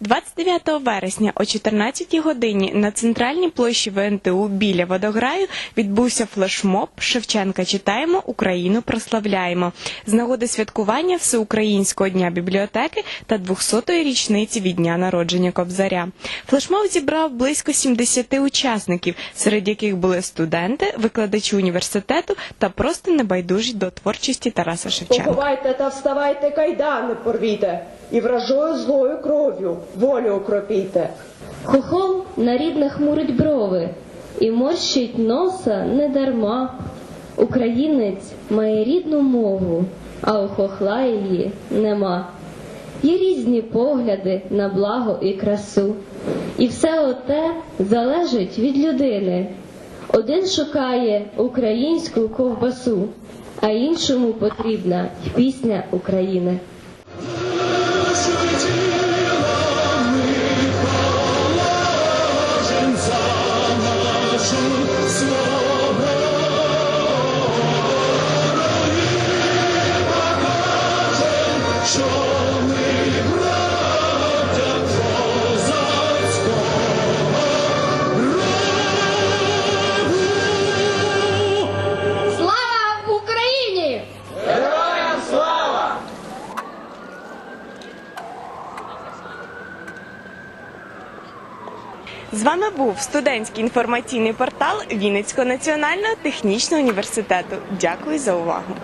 29 вересня о 14 годині на центральній площі ВНТУ біля водограю відбувся флешмоб Шевченка читаємо, Україну прославляємо з нагоди святкування Всеукраїнського дня бібліотеки та 200-ї річниці від дня народження Кобзаря. Флешмоб зібрав близько 70 учасників, серед яких були студенти, викладачі університету та просто небайдужі до творчості Тараса Шевченка. Поховайте та вставайте, кайдани порвіте, і вражою злою кров'ю волю окропіте. Хохол на рідне хмурить брови і морщить носа не дарма. Українець має рідну мову, а у хохла її нема. Є різні погляди на благо і красу, і все оте залежить від людини. Один шукає українську ковбасу, а іншому потрібна пісня України. slow. З вами був студентський інформаційний портал Вінницького національного технічного університету. Дякую за увагу.